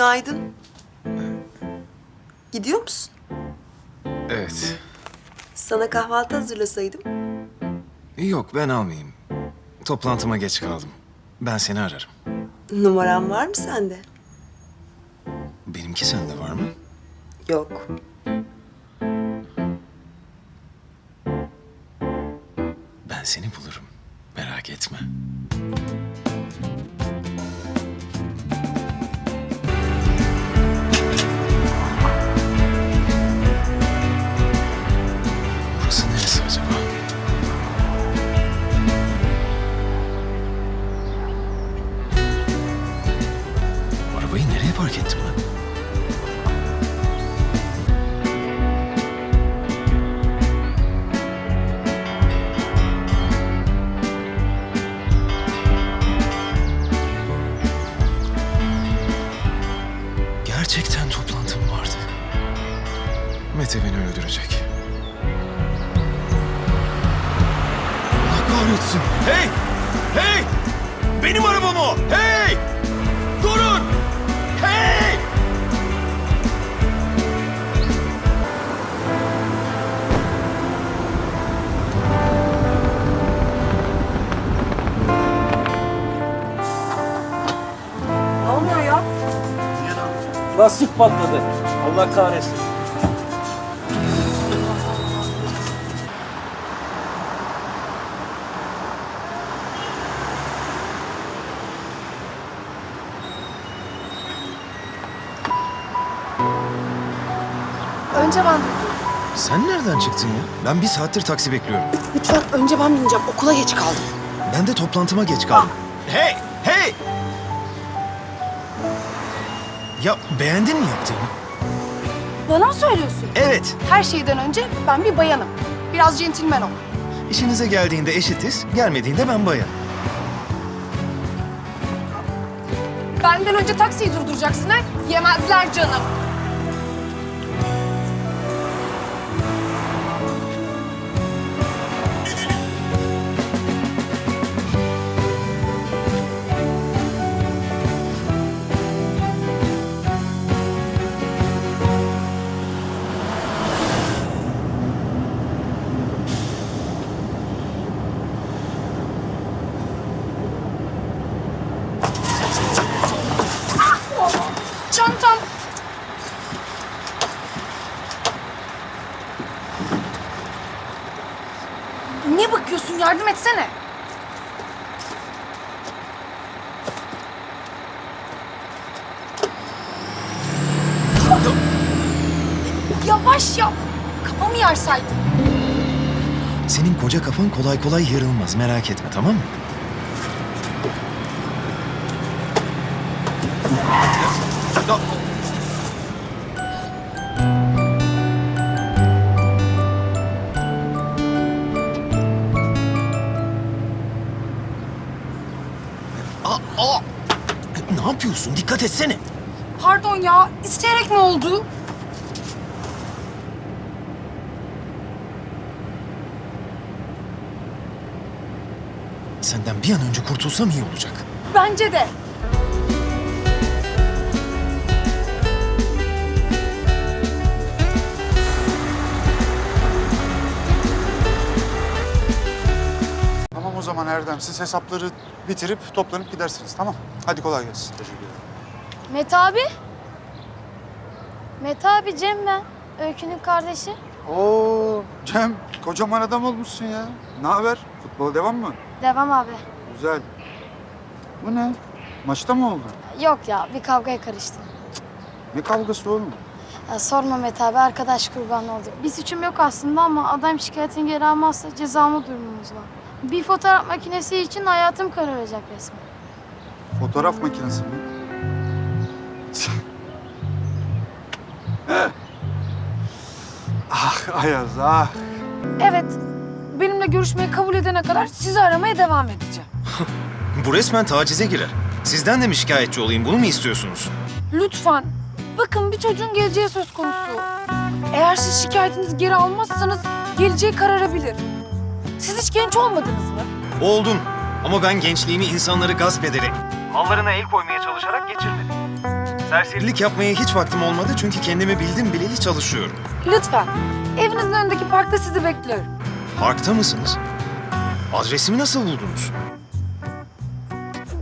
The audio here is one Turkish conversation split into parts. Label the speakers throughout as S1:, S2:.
S1: Günaydın. Gidiyor musun?
S2: Evet.
S1: Sana kahvaltı hazırlasaydım.
S2: Yok ben almayayım. Toplantıma geç kaldım. Ben seni ararım.
S1: Numaram var mı sende?
S2: Benimki sende var mı?
S1: Yok.
S2: Ben seni bulurum. Merak etme.
S3: Lastik patladı. Allah kahretsin.
S4: Önce ben
S2: Sen nereden çıktın ya? Ben bir saattir taksi bekliyorum.
S4: Lütfen önce ben bineceğim. Okula geç kaldım.
S2: Ben de toplantıma geç kaldım. Hey! Hey! Ya beğendin mi yaptığımı?
S4: Bana mı söylüyorsun?
S2: Evet.
S4: Her şeyden önce ben bir bayanım. Biraz centilmen ol.
S2: İşinize geldiğinde eşitiz, gelmediğinde ben bayan.
S4: Benden önce taksiyi durduracaksın ha? Yemezler canım.
S2: Kafan kolay kolay yarılmaz, merak etme tamam mı? Aa, aa! Ne yapıyorsun? Dikkat etsene.
S4: Pardon ya. isteyerek mi oldu?
S2: Senden bir an önce kurtulsam iyi olacak.
S4: Bence de.
S5: Tamam o zaman Erdem. Siz hesapları bitirip toplanıp gidersiniz. Tamam. Hadi kolay gelsin. Teşekkür ederim.
S6: Mete abi. Mete abi Cem ben. Öykü'nün kardeşi.
S5: Oo Cem kocaman adam olmuşsun ya. Ne haber? Futbola devam mı?
S6: Devam abi.
S5: Güzel. Bu ne? Maçta mı oldu?
S6: Yok ya bir kavgaya karıştım.
S5: Ne kavgası oğlum?
S6: Ya sorma Mete abi arkadaş kurbanı olduk. Bir suçum yok aslında ama adam şikayetini geri almazsa cezamı durumumuz var. Bir fotoğraf makinesi için hayatım kararacak resmen.
S5: Fotoğraf makinesi mi? Ah Ayaz ah.
S4: Evet. Benimle görüşmeyi kabul edene kadar sizi aramaya devam edeceğim.
S2: Bu resmen tacize girer. Sizden de mi şikayetçi olayım? Bunu mu istiyorsunuz?
S4: Lütfen. Bakın bir çocuğun geleceği söz konusu. Eğer siz şikayetinizi geri almazsanız geleceği kararabilir. Siz hiç genç olmadınız mı?
S2: Oldum. Ama ben gençliğimi insanları gasp ederek, mallarına el koymaya çalışarak geçirmedim. Serserilik yapmaya hiç vaktim olmadı çünkü kendimi bildim bileli çalışıyorum.
S4: Lütfen. Evinizin önündeki parkta sizi bekliyorum.
S2: Parkta mısınız? Adresimi nasıl buldunuz?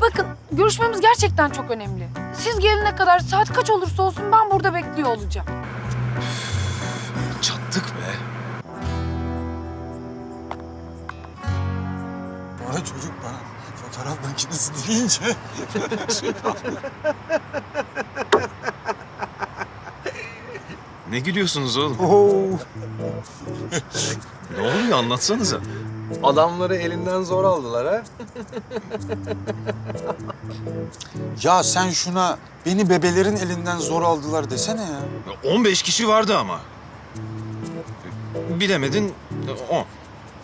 S4: Bakın görüşmemiz gerçekten çok önemli. Siz gelene kadar saat kaç olursa olsun ben burada bekliyor olacağım.
S2: Çattık be.
S5: Bana çocuk fotoğraf makinesi deyince...
S2: Ne gülüyorsunuz oğlum?
S5: Oo.
S2: Ne oluyor anlatsanıza.
S7: Adamları elinden zor aldılar ha.
S5: Ya sen şuna beni bebelerin elinden zor aldılar desene ya.
S2: 15 kişi vardı ama. Bilemedin 10.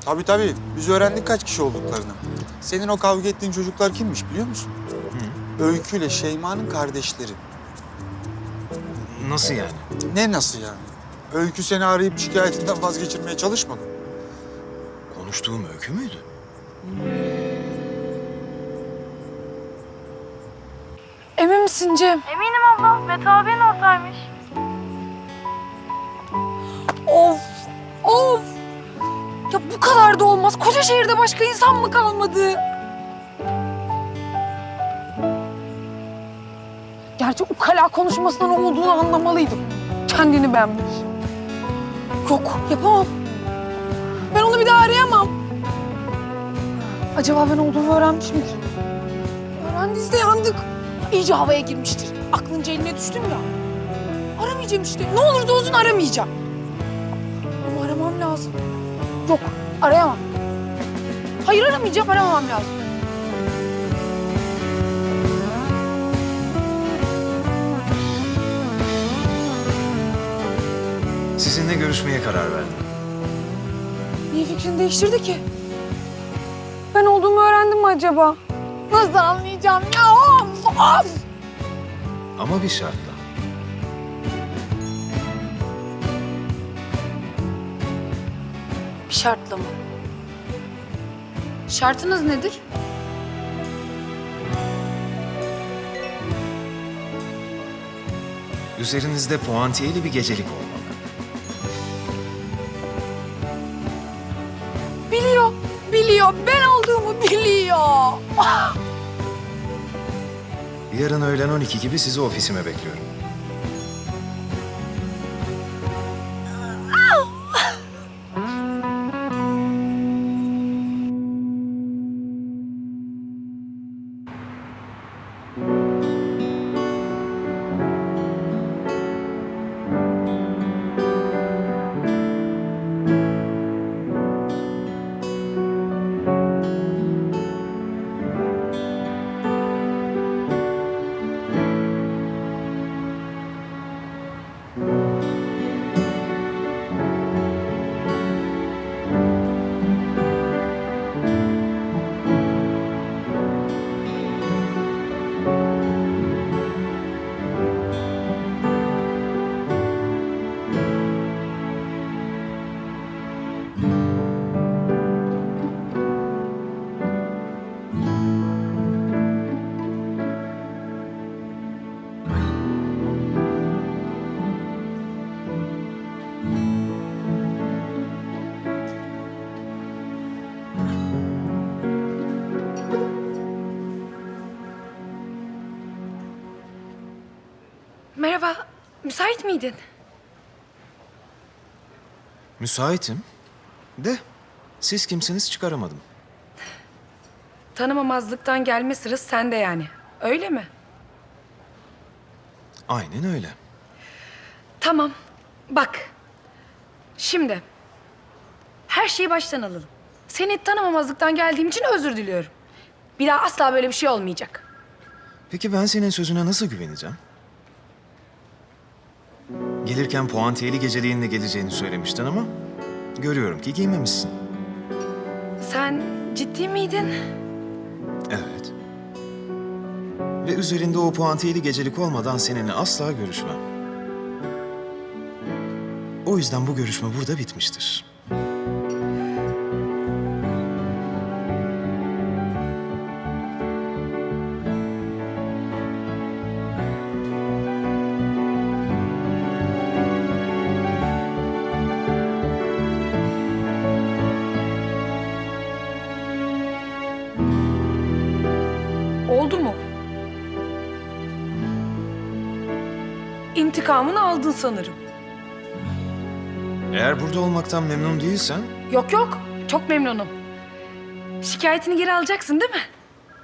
S5: Tabii tabii. Biz öğrendik kaç kişi olduklarını. Senin o kavga ettiğin çocuklar kimmiş biliyor musun? Öykü ile Şeyma'nın kardeşleri.
S2: Nasıl yani?
S5: Ne nasıl yani? Öykü seni arayıp şikayetinden vazgeçirmeye çalışmadı. mı?
S2: Konuştuğum öykü müydü?
S4: Emin misin Cem?
S6: Eminim abla. Mete abinin ortağıymış.
S4: Of! Of! Ya bu kadar da olmaz. Koca şehirde başka insan mı kalmadı? Gerçi ukala konuşmasından olduğunu anlamalıydım. Kendini beğenmiş. Yok, yapamam. Ben onu bir daha arayamam. Acaba ben olduğumu öğrenmiş midir? Öğrendiyse yandık. İyice havaya girmiştir. Aklınca eline düştüm ya. Aramayacağım işte. Ne olursa olsun aramayacağım. Ama aramam lazım. Yok, arayamam. Hayır aramayacağım, aramamam lazım.
S2: Sizinle görüşmeye karar verdim.
S4: Niye fikrini değiştirdi ki? Ben olduğumu öğrendim mi acaba? Nasıl anlayacağım ya? Of, of!
S2: Ama bir şartla.
S4: Bir şartla mı? Şartınız nedir?
S2: Üzerinizde puantiyeli bir gecelik olmalı.
S4: Biliyor, biliyor. Ben olduğumu biliyor.
S2: Yarın öğlen 12 gibi sizi ofisime bekliyorum.
S4: Müsait miydin?
S2: Müsaitim. De siz kimsiniz çıkaramadım.
S4: Tanımamazlıktan gelme sırası sende yani. Öyle mi?
S2: Aynen öyle.
S4: Tamam. Bak. Şimdi. Her şeyi baştan alalım. Seni tanımamazlıktan geldiğim için özür diliyorum. Bir daha asla böyle bir şey olmayacak.
S2: Peki ben senin sözüne nasıl güveneceğim? Gelirken puantiyeli geceliğinle geleceğini söylemiştin ama görüyorum ki giymemişsin.
S4: Sen ciddi miydin?
S2: Evet. Ve üzerinde o puantiyeli gecelik olmadan seninle asla görüşmem. O yüzden bu görüşme burada bitmiştir.
S4: İntikamını aldın sanırım.
S2: Eğer burada olmaktan memnun değilsen
S4: Yok yok, çok memnunum. Şikayetini geri alacaksın değil mi?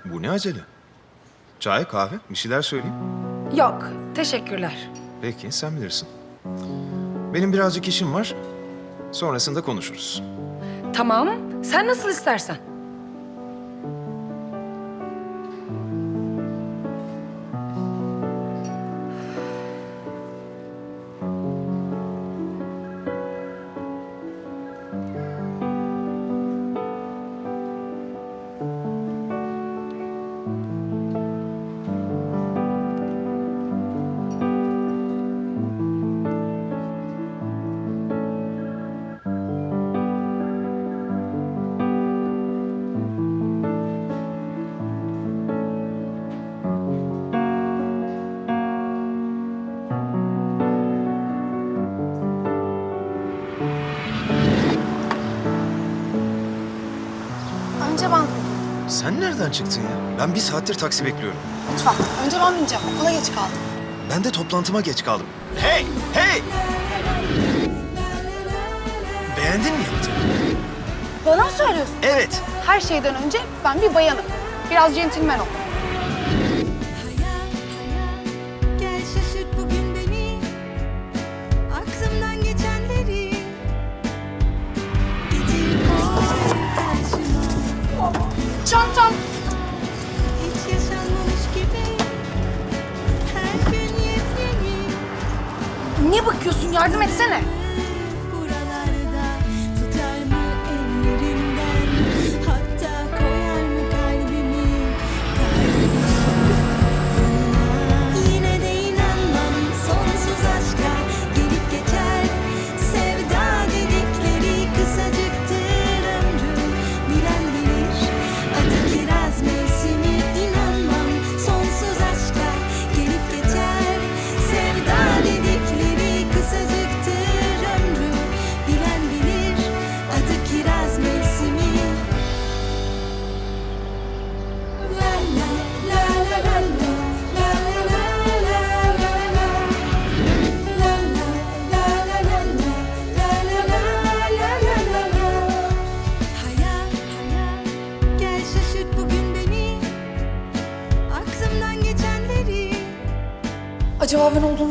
S2: bu ne acele? Çay, kahve, bir şeyler söyleyeyim.
S4: Yok, teşekkürler.
S2: Peki, sen bilirsin. Benim birazcık işim var. Sonrasında konuşuruz.
S4: Tamam, sen nasıl istersen.
S6: Önce ben.
S2: Sen nereden çıktın ya? Ben bir saattir taksi bekliyorum.
S6: Lütfen. Önce ben bineceğim. Okula geç kaldım.
S2: Ben de toplantıma geç kaldım. Hey, hey! Beğendin mi yaptığını?
S6: Bana mı söylüyorsun?
S2: Evet.
S6: Her şeyden önce ben bir bayanım. Biraz centilmen ol. yapıyorsun? Yardım etsene.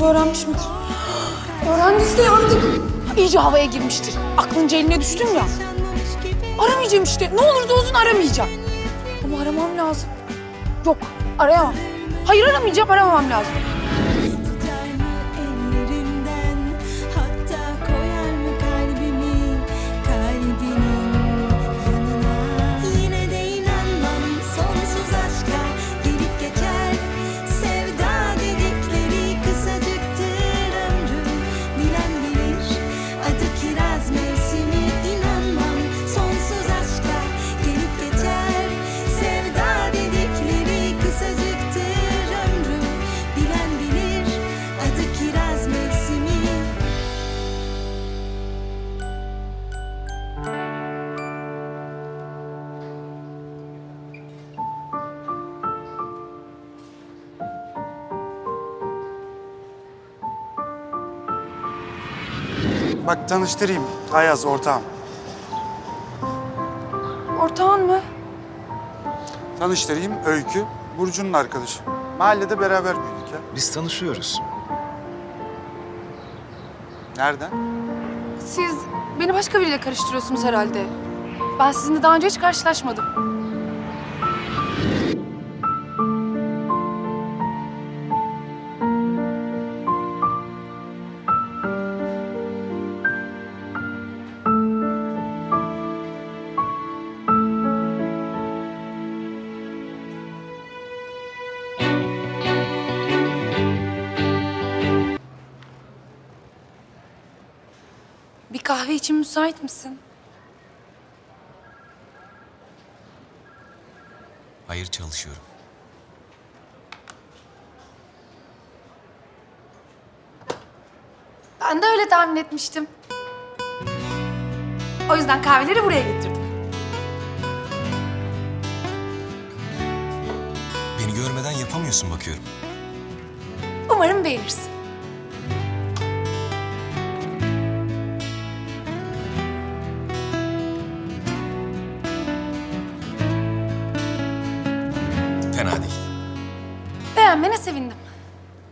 S4: Öğrenmiş midir? Öğrendiyse yandık. İyice havaya girmiştir. Aklınca eline düştüm ya. Aramayacağım işte. Ne olursa olsun aramayacağım. Ama aramam lazım. Yok, arayamam. Hayır aramayacağım, aramam lazım.
S5: Bak tanıştırayım. Ayaz ortağım.
S4: Ortağın mı?
S5: Tanıştırayım Öykü. Burcu'nun arkadaşı. Mahallede beraber büyüdük ya.
S2: Biz tanışıyoruz.
S5: Nereden?
S4: Siz beni başka biriyle karıştırıyorsunuz herhalde. Ben sizinle daha önce hiç karşılaşmadım. İçin müsait misin?
S8: Hayır çalışıyorum.
S4: Ben de öyle tahmin etmiştim. O yüzden kahveleri buraya getirdim.
S8: Beni görmeden yapamıyorsun bakıyorum.
S4: Umarım beğenirsin.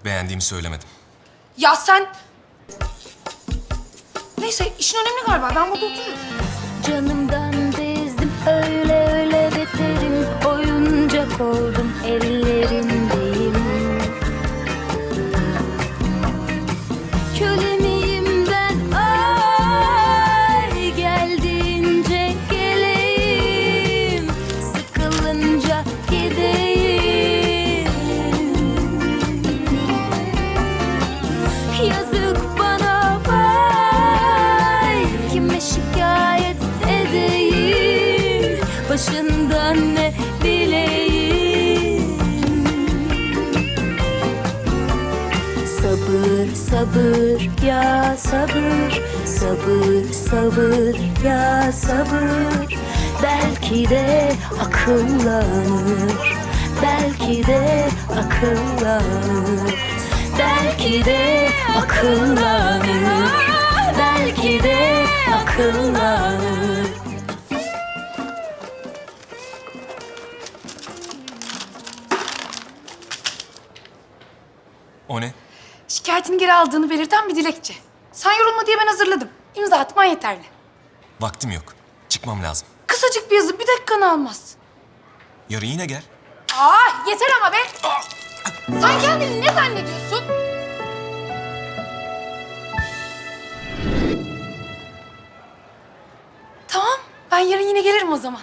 S8: Beğendiğimi söylemedim.
S4: Ya sen... Neyse işin önemli galiba. Ben burada oturuyorum.
S9: Canımdan bezdim öyle öyle beterim Oyuncak oldum ellerindeyim Sabır ya sabır Sabır sabır ya sabır. Belki de akıllanır Belki de akıllanır. Belki de akıllanır Belki de akıllanır
S4: Şikayetini geri aldığını belirten bir dilekçe. Sen yorulma diye ben hazırladım. İmza atman yeterli.
S8: Vaktim yok. Çıkmam lazım.
S4: Kısacık bir yazı bir dakikanı almaz.
S8: Yarın yine gel.
S4: Aa yeter ama be. Sen kendini ne zannediyorsun? Tamam ben yarın yine gelirim o zaman.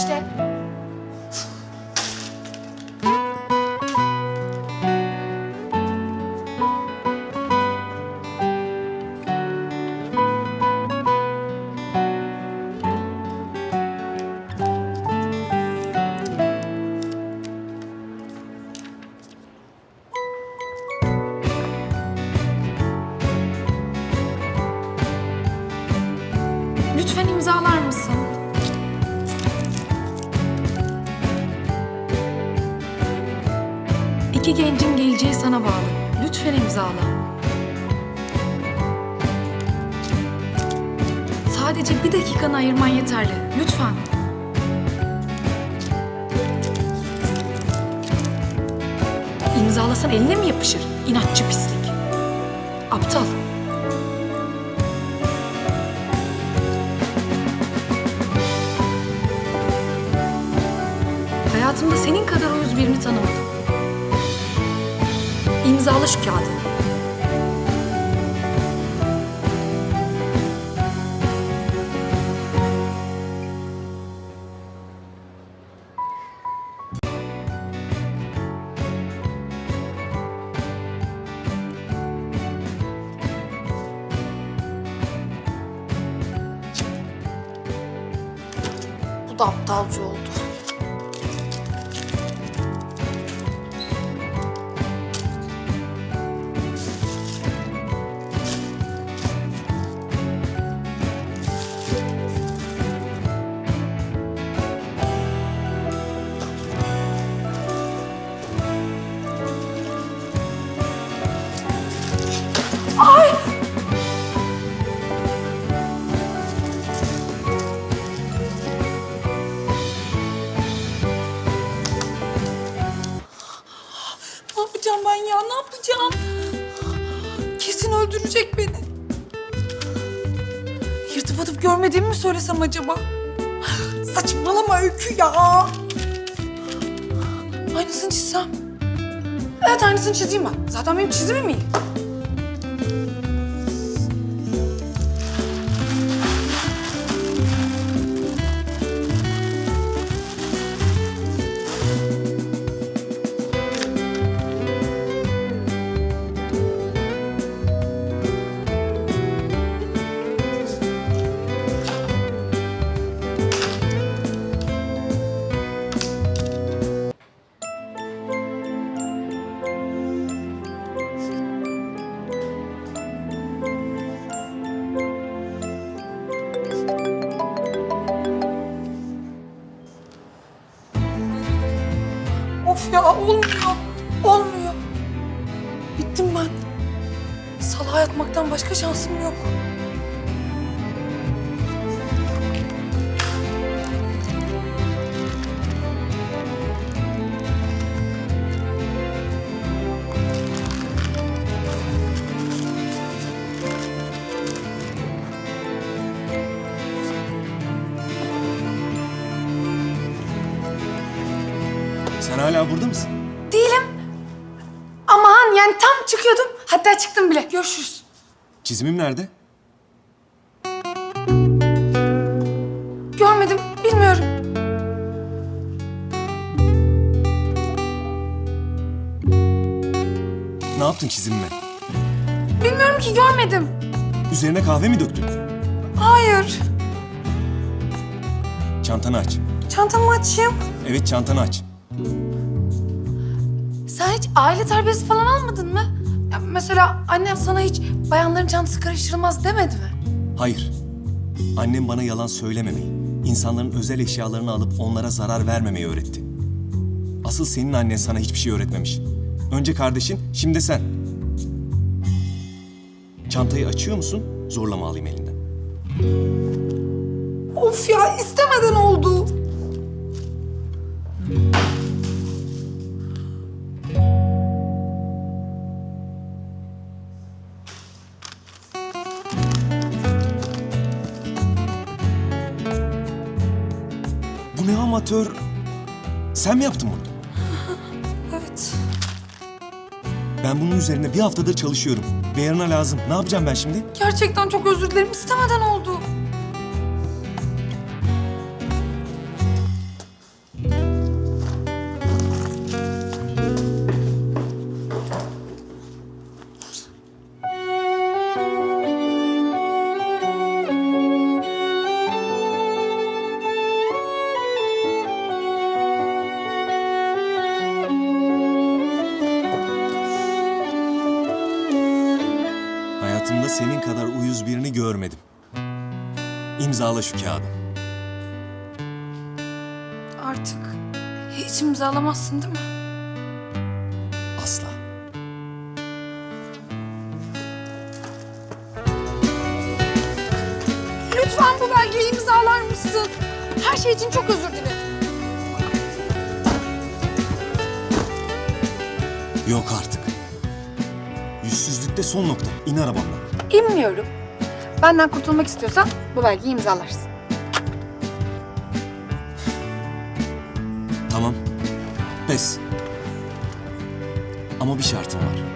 S4: İşte. Lütfen imzalar mısın? İki gencin geleceği sana bağlı. Lütfen imzala. Sadece bir dakikanı ayırman yeterli. Lütfen. İmzalasan eline mi yapışır? İnatçı pislik. Aptal. Hayatımda senin kadar uyuz birini tanımadım. İmzala şu kağıdı. Bu da aptalca oldu. Atıp görmediğimi mi söylesem acaba? Saçmalama Öykü ya. Aynısını çizsem. Evet aynısını çizeyim ben. Zaten benim çizimim iyi. Salağa yatmaktan başka şansım yok. Görüşürüz.
S8: Çizimim nerede?
S4: Görmedim. Bilmiyorum.
S8: Ne yaptın çizimime?
S4: Bilmiyorum ki görmedim.
S8: Üzerine kahve mi döktün?
S4: Hayır.
S8: Çantanı aç.
S4: Çantamı açayım.
S8: Evet çantanı aç.
S4: Sen hiç aile terbiyesi falan almadın mı? Ya mesela annem sana hiç bayanların çantası karıştırılmaz demedi mi?
S8: Hayır. Annem bana yalan söylememeyi, insanların özel eşyalarını alıp onlara zarar vermemeyi öğretti. Asıl senin annen sana hiçbir şey öğretmemiş. Önce kardeşin, şimdi sen. Çantayı açıyor musun? Zorla mı alayım elinden?
S4: Of ya istemeden oldu.
S8: Amatör? Sen mi yaptın bunu?
S4: Evet.
S8: Ben bunun üzerine bir haftadır çalışıyorum. Ve yarına lazım. Ne yapacağım ben şimdi?
S4: Gerçekten çok özür dilerim. İstemeden oldu.
S8: İmzala şu kağıdı.
S4: Artık hiç imzalamazsın değil mi?
S8: Asla.
S4: Lütfen bu belgeyi imzalar mısın? Her şey için çok özür dilerim.
S8: Yok artık. Yüzsüzlükte son nokta. İn arabamdan.
S4: İnmiyorum. Benden kurtulmak istiyorsan bu belgeyi imzalarsın.
S8: Tamam. Pes. Ama bir şartım var.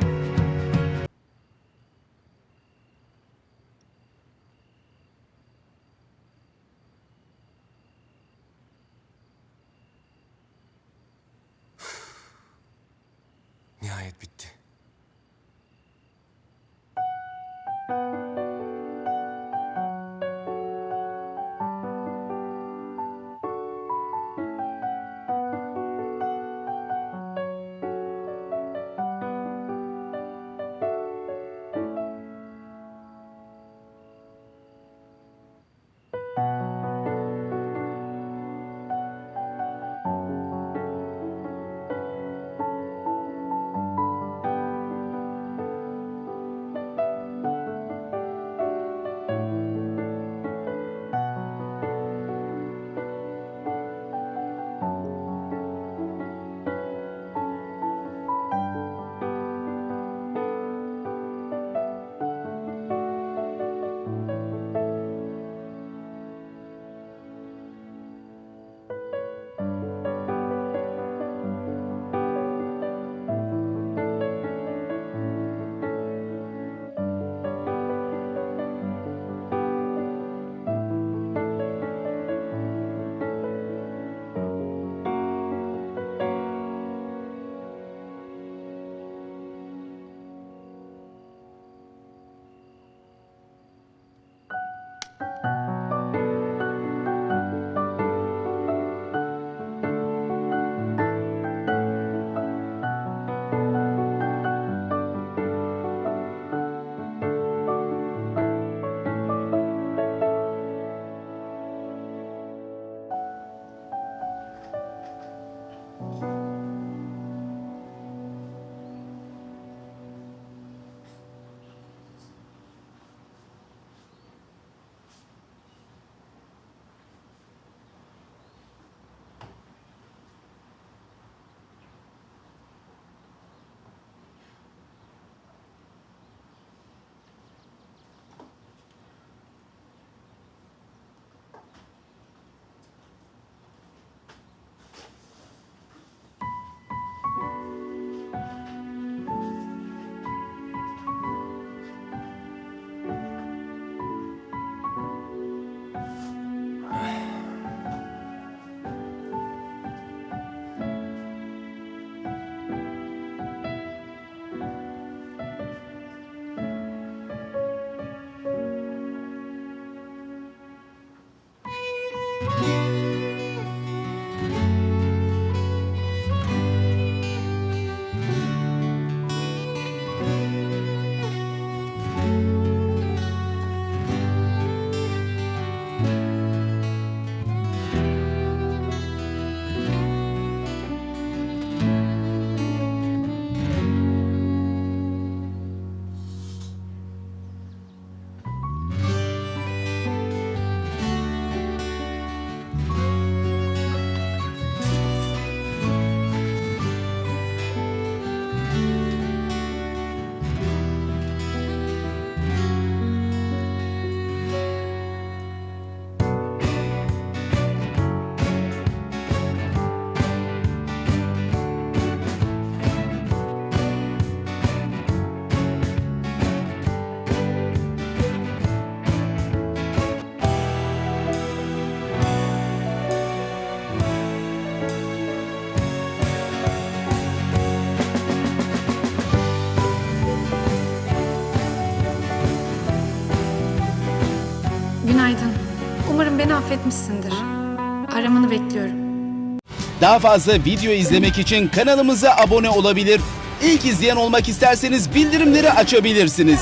S4: Beni affetmişsindir. Aramanı bekliyorum.
S10: Daha fazla video izlemek için kanalımıza abone olabilir. İlk izleyen olmak isterseniz bildirimleri açabilirsiniz.